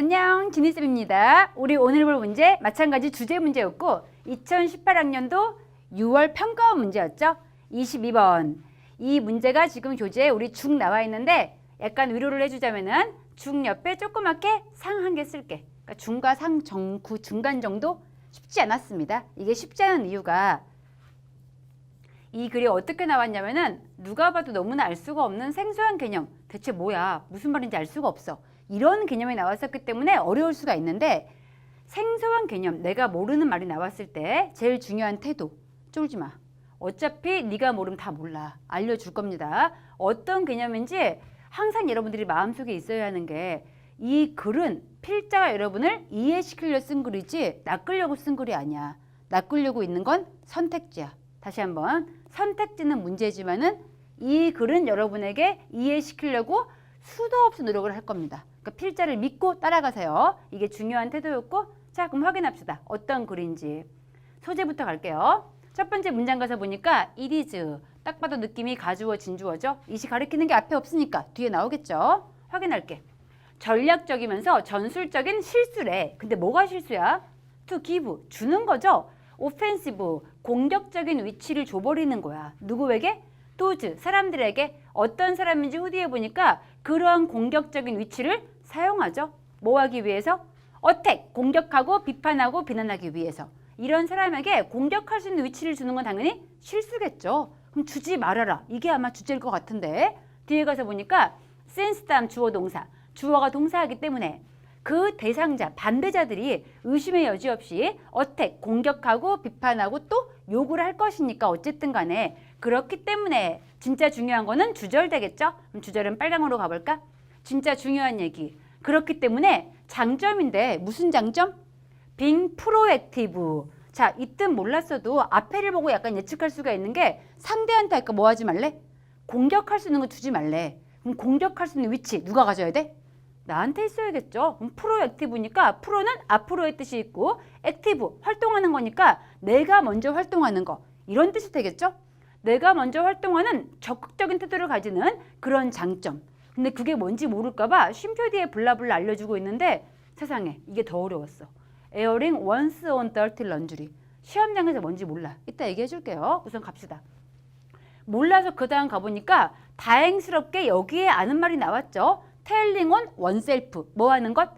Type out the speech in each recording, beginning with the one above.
안녕, 지니쌤입니다. 우리 오늘 볼 문제 마찬가지 주제 문제였고 2018학년도 6월 평가원 문제였죠. 22번. 이 문제가 지금 교재에 우리 중 나와 있는데 약간 위로를 해주자면은 중 옆에 조그맣게 상 한 개 쓸게. 그러니까 중과 상 정구 중간 정도 쉽지 않았습니다. 이게 쉽지 않은 이유가 이 글이 어떻게 나왔냐면은 누가 봐도 너무나 알 수가 없는 생소한 개념. 대체 뭐야? 무슨 말인지 알 수가 없어. 이런 개념이 나왔었기 때문에 어려울 수가 있는데 생소한 개념, 내가 모르는 말이 나왔을 때 제일 중요한 태도. 쫄지 마. 어차피 네가 모르면 다 몰라. 알려줄 겁니다. 어떤 개념인지 항상 여러분들이 마음속에 있어야 하는 게 이 글은 필자가 여러분을 이해시키려 쓴 글이지 낚으려고 쓴 글이 아니야. 낚으려고 있는 건 선택지야. 다시 한번 선택지는 문제지만은 이 글은 여러분에게 이해시키려고 수도 없이 노력을 할 겁니다. 그러니까 필자를 믿고 따라가세요. 이게 중요한 태도였고 자 그럼 확인합시다. 어떤 글인지 소재부터 갈게요. 첫 번째 문장 가서 보니까 it is 딱 봐도 느낌이 가주어 진주어죠. 이시 가리키는 게 앞에 없으니까 뒤에 나오겠죠. 확인할게. 전략적이면서 전술적인 실수래. 근데 뭐가 실수야? to give 주는 거죠. 오펜시브 공격적인 위치를 줘버리는 거야. 누구에게? 도즈 사람들에게 어떤 사람인지 후디에 보니까 그러한 공격적인 위치를 사용하죠. 뭐 하기 위해서? 어택 공격하고 비판하고 비난하기 위해서 이런 사람에게 공격할 수 있는 위치를 주는 건 당연히 실수겠죠. 그럼 주지 말아라. 이게 아마 주제일 것 같은데 뒤에 가서 보니까 since 다음 주어 동사 주어가 동사이기 때문에 그 대상자 반대자들이 의심의 여지 없이 어택 공격하고 비판하고 또 욕을 할 것이니까 어쨌든 간에 그렇기 때문에 진짜 중요한 거는 주절 되겠죠? 그럼 주절은 빨강으로 가볼까? 진짜 중요한 얘기. 그렇기 때문에 장점인데 무슨 장점? being proactive. 자, 이 뜻 몰랐어도 앞에를 보고 약간 예측할 수가 있는 게 상대한테 아까 뭐 하지 말래? 공격할 수 있는 거 주지 말래. 그럼 공격할 수 있는 위치 누가 가져야 돼? 나한테 있어야겠죠. 그럼 프로액티브니까 프로는 앞으로의 뜻이 있고 액티브 활동하는 거니까 내가 먼저 활동하는 거 이런 뜻이 되겠죠. 내가 먼저 활동하는 적극적인 태도를 가지는 그런 장점. 근데 그게 뭔지 모를까봐 쉼표 뒤에 블라블라 알려주고 있는데 세상에 이게 더 어려웠어. 에어링 once on dirty laundry. 시험장에서 뭔지 몰라. 이따 얘기해 줄게요. 우선 갑시다. 몰라서 그 다음 가보니까 다행스럽게 여기에 아는 말이 나왔죠. telling on oneself. 뭐 하는 것?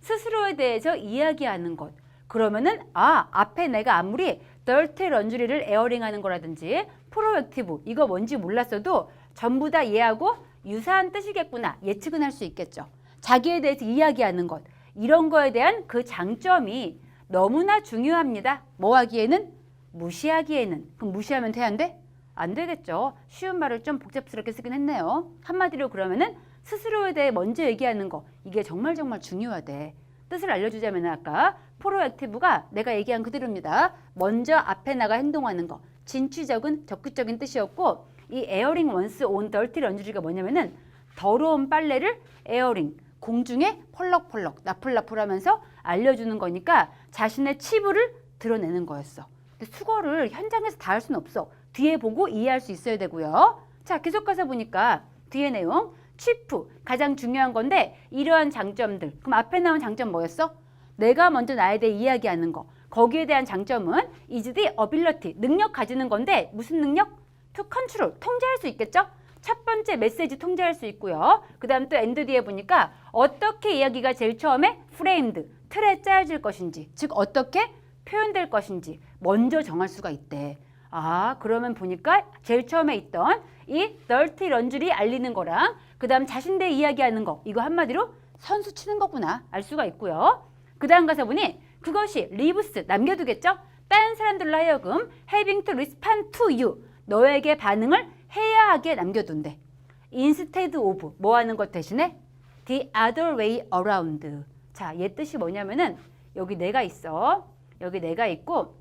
스스로에 대해서 이야기하는 것. 그러면은 아 앞에 내가 아무리 dirty laundry를 에어링하는 거라든지 프로액티브 이거 뭔지 몰랐어도 전부 다 얘하고 유사한 뜻이겠구나 예측은 할 수 있겠죠. 자기에 대해서 이야기하는 것 이런 거에 대한 그 장점이 너무나 중요합니다. 뭐 하기에는 무시하기에는 그럼 무시하면 돼안 돼? 안 되겠죠. 쉬운 말을 좀 복잡스럽게 쓰긴 했네요. 한마디로 그러면은 스스로에 대해 먼저 얘기하는 거 이게 정말 정말 중요하대. 뜻을 알려주자면 아까 프로액티브가 내가 얘기한 그대로입니다. 먼저 앞에 나가 행동하는 거. 진취적은 적극적인 뜻이었고 이 에어링 원스 온 덜티 런쥬리가 뭐냐면은 더러운 빨래를 에어링 공중에 펄럭펄럭 나풀나풀하면서 알려주는 거니까 자신의 치부를 드러내는 거였어. 근데 수거를 현장에서 다 할 수는 없어. 뒤에 보고 이해할 수 있어야 되고요. 자 계속 가서 보니까 뒤에 내용 치프 가장 중요한 건데 이러한 장점들 그럼 앞에 나온 장점 뭐였어? 내가 먼저 나에 대해 이야기하는 거 거기에 대한 장점은 the ability 능력 가지는 건데 무슨 능력? To control 통제할 수 있겠죠? 첫 번째 메시지 통제할 수 있고요. 그 다음 또 엔드 뒤에 보니까 어떻게 이야기가 제일 처음에 framed 틀에 짜여질 것인지 즉 어떻게 표현될 것인지 먼저 정할 수가 있대. 아 그러면 보니까 제일 처음에 있던 이 dirty laundry 알리는 거랑 그 다음 자신대 이야기하는 거 이거 한마디로 선수 치는 거구나 알 수가 있고요. 그 다음 가서 보니 그것이 리브스 남겨두겠죠? 다른 사람들로 하여금 having to respond to you 너에게 반응을 해야 하게 남겨둔대. instead of 뭐 하는 것 대신에 the other way around. 자, 얘 뜻이 뭐냐면은 여기 내가 있어. 여기 내가 있고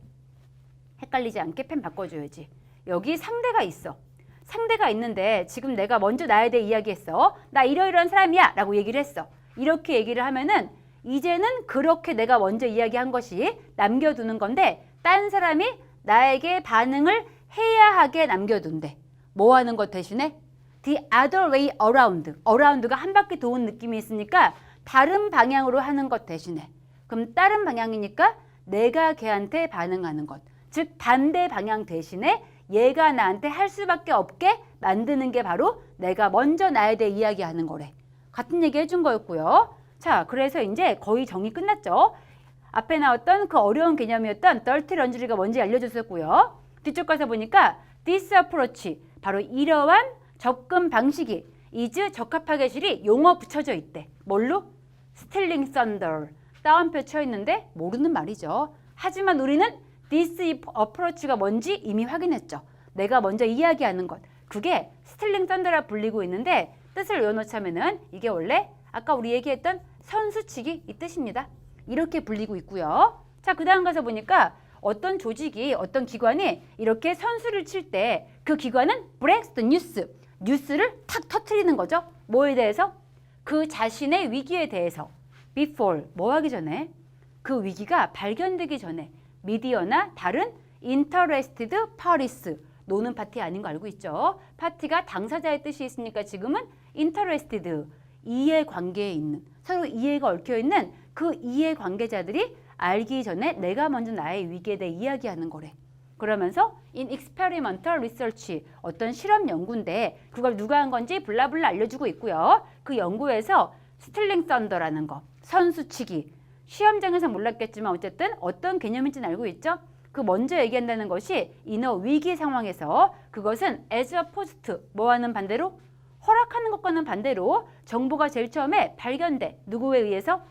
헷갈리지 않게 펜 바꿔줘야지. 여기 상대가 있어. 상대가 있는데 지금 내가 먼저 나에 대해 이야기했어. 나 이러이러한 사람이야 라고 얘기를 했어. 이렇게 얘기를 하면은 이제는 그렇게 내가 먼저 이야기한 것이 남겨두는 건데 딴 사람이 나에게 반응을 해야 하게 남겨둔대. 뭐 하는 것 대신에 the other way around. around가 한 바퀴 도는 느낌이 있으니까 다른 방향으로 하는 것 대신에 그럼 다른 방향이니까 내가 걔한테 반응하는 것. 즉 반대 방향 대신에 얘가 나한테 할 수밖에 없게 만드는 게 바로 내가 먼저 나에 대해 이야기하는 거래. 같은 얘기 해준 거였고요. 자, 그래서 이제 거의 정리 끝났죠. 앞에 나왔던 그 어려운 개념이었던 dirty laundry가 뭔지 알려줬었고요. 뒤쪽 가서 보니까 this approach 바로 이러한 접근 방식이 is 적합하게 실이 용어 붙여져 있대. 뭘로? stealing thunder. 따옴표 쳐 있는데 모르는 말이죠. 하지만 우리는 this approach가 뭔지 이미 확인했죠. 내가 먼저 이야기하는 것. 그게 stealing thunder라 불리고 있는데 뜻을 외워놓자면은 이게 원래 아까 우리 얘기했던 선수치기 이 뜻입니다. 이렇게 불리고 있고요. 자, 그 다음 가서 보니까 어떤 조직이, 어떤 기관이 이렇게 선수를 칠 때 그 기관은 breaks the news, 뉴스를 탁 터트리는 거죠. 뭐에 대해서? 그 자신의 위기에 대해서. before, 뭐 하기 전에? 그 위기가 발견되기 전에 미디어나 다른 interested parties, 노는 파티 아닌 거 알고 있죠? 파티가 당사자의 뜻이 있으니까 지금은 interested, 이해관계에 있는, 서로 이해가 얽혀 있는 그 이해관계자들이 알기 전에 내가 먼저 나의 위기에 대해 이야기하는 거래. 그러면서 in experimental research 어떤 실험 연구인데 그걸 누가 한 건지 블라블라 알려주고 있고요. 그 연구에서 스틸링 썬더라는 거, 선수치기. 시험장에서 몰랐겠지만 어쨌든 어떤 개념인지는 알고 있죠. 그 먼저 얘기한다는 것이 이너 위기 상황에서 그것은 as a post 뭐하는 반대로 허락하는 것과는 반대로 정보가 제일 처음에 발견돼 누구에 의해서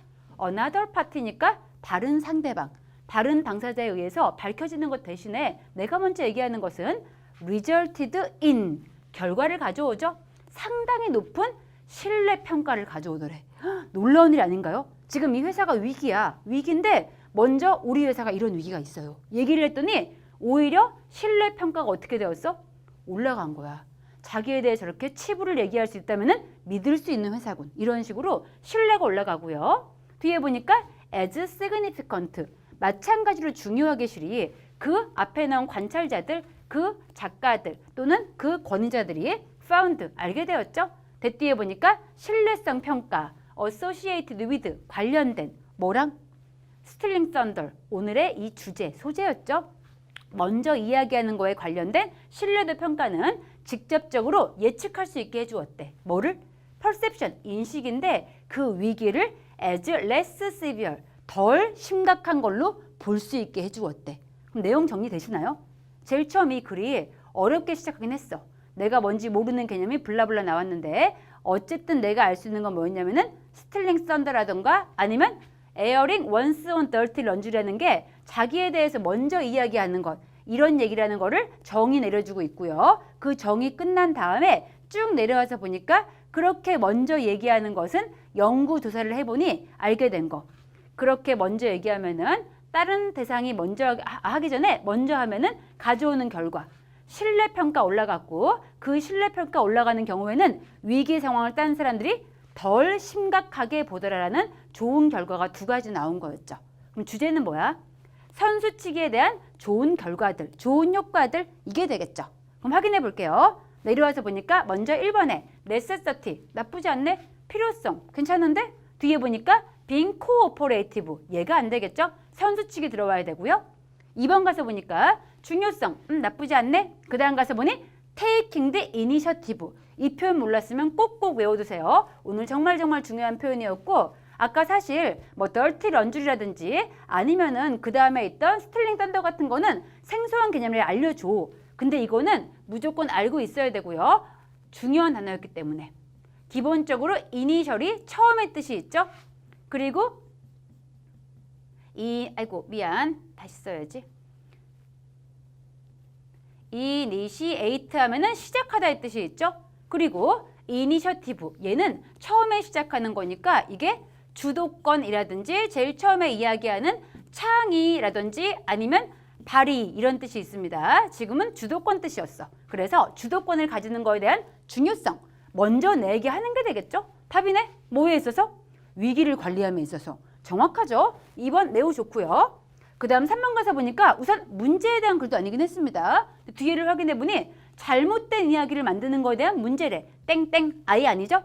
another party니까 다른 상대방 다른 당사자에 의해서 밝혀지는 것 대신에 내가 먼저 얘기하는 것은 resulted in 결과를 가져오죠. 상당히 높은 신뢰 평가를 가져오더래. 헉, 놀라운 일 아닌가요? 지금 이 회사가 위기야. 위기인데 먼저 우리 회사가 이런 위기가 있어요. 얘기를 했더니 오히려 신뢰 평가가 어떻게 되었어? 올라간 거야. 자기에 대해 저렇게 치부를 얘기할 수 있다면 믿을 수 있는 회사군. 이런 식으로 신뢰가 올라가고요. 뒤에 보니까 as significant 마찬가지로 중요하게 실이 그 앞에 나온 관찰자들, 그 작가들 또는 그 권위자들이 found 알게 되었죠. 대뒤에 보니까 신뢰성 평가 associated with 관련된 뭐랑 스틸링 썬더 오늘의 이 주제 소재였죠. 먼저 이야기하는 거에 관련된 신뢰도 평가는 직접적으로 예측할 수 있게 해주었대. 뭐를? Perception, 인식인데 그 위기를 as less severe, 덜 심각한 걸로 볼 수 있게 해주었대. 그럼 내용 정리되시나요? 제일 처음 이 글이 어렵게 시작하긴 했어. 내가 뭔지 모르는 개념이 블라블라 나왔는데 어쨌든 내가 알 수 있는 건 뭐였냐면은 스틸링 썬더라던가 아니면 에어링 원스 온 덜티 런쥬라는 게 자기에 대해서 먼저 이야기하는 것 이런 얘기라는 거를 정의 내려주고 있고요. 그 정의 끝난 다음에 쭉 내려와서 보니까 그렇게 먼저 얘기하는 것은 연구 조사를 해보니 알게 된 거. 그렇게 먼저 얘기하면은 다른 대상이 먼저 하- 하기 전에 먼저 하면은 가져오는 결과 신뢰 평가 올라갔고 그 신뢰 평가 올라가는 경우에는 위기 상황을 딴 사람들이 덜 심각하게 보더라라는 좋은 결과가 두 가지 나온 거였죠. 그럼 주제는 뭐야? 선수치기에 대한 좋은 결과들, 좋은 효과들 이게 되겠죠. 그럼 확인해 볼게요. 내려와서 보니까 먼저 1번에 necessity 나쁘지 않네. 필요성 괜찮은데 뒤에 보니까 being cooperative 얘가 안 되겠죠. 선수치기 들어와야 되고요. 2번 가서 보니까 중요성 음, 나쁘지 않네. 그 다음 가서 보니 taking the initiative 이 표현 몰랐으면 꼭꼭 외워두세요. 오늘 정말 정말 중요한 표현이었고 아까 사실 뭐 dirty laundry라든지 아니면은 그 다음에 있던 스틸링 썬더 같은 거는 생소한 개념을 알려줘. 근데 이거는 무조건 알고 있어야 되고요. 중요한 단어였기 때문에 기본적으로 이니셜이 처음의 뜻이 있죠. 그리고 이 아이고 미안 다시 써야지. 이니시에이트 하면은 시작하다의 뜻이 있죠. 그리고 이니셔티브 얘는 처음에 시작하는 거니까 이게 주도권이라든지 제일 처음에 이야기하는 창의라든지 아니면 발의 이런 뜻이 있습니다. 지금은 주도권 뜻이었어. 그래서 주도권을 가지는 거에 대한 중요성 먼저 내게 하는 게 되겠죠. 답이네. 뭐에 있어서? 위기를 관리함에 있어서. 정확하죠. 2번 매우 좋고요. 그 다음 3번 가서 보니까 우선 문제에 대한 글도 아니긴 했습니다. 뒤에를 확인해 보니 잘못된 이야기를 만드는 거에 대한 문제래. 땡땡 아예 아니죠?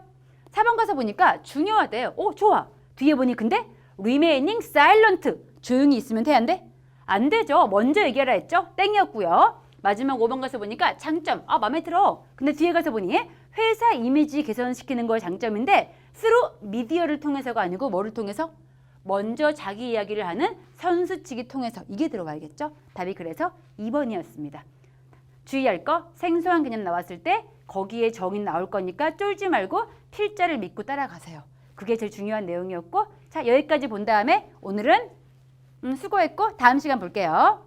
4번 가서 보니까 중요하대. 오 좋아. 뒤에 보니 근데 remaining silent 조용히 있으면 돼안 돼? 안 되죠. 먼저 얘기하라 했죠. 땡이었고요. 마지막 5번 가서 보니까 장점. 아 마음에 들어. 근데 뒤에 가서 보니 회사 이미지 개선시키는 걸 장점인데 through 미디어를 통해서가 아니고 뭐를 통해서? 먼저 자기 이야기를 하는 선수치기 통해서 이게 들어와야겠죠. 답이 그래서 2번이었습니다. 주의할 거 생소한 개념 나왔을 때 거기에 정인 나올 거니까 쫄지 말고 필자를 믿고 따라가세요. 그게 제일 중요한 내용이었고 자 여기까지 본 다음에 오늘은 음, 수고했고 다음 시간 볼게요.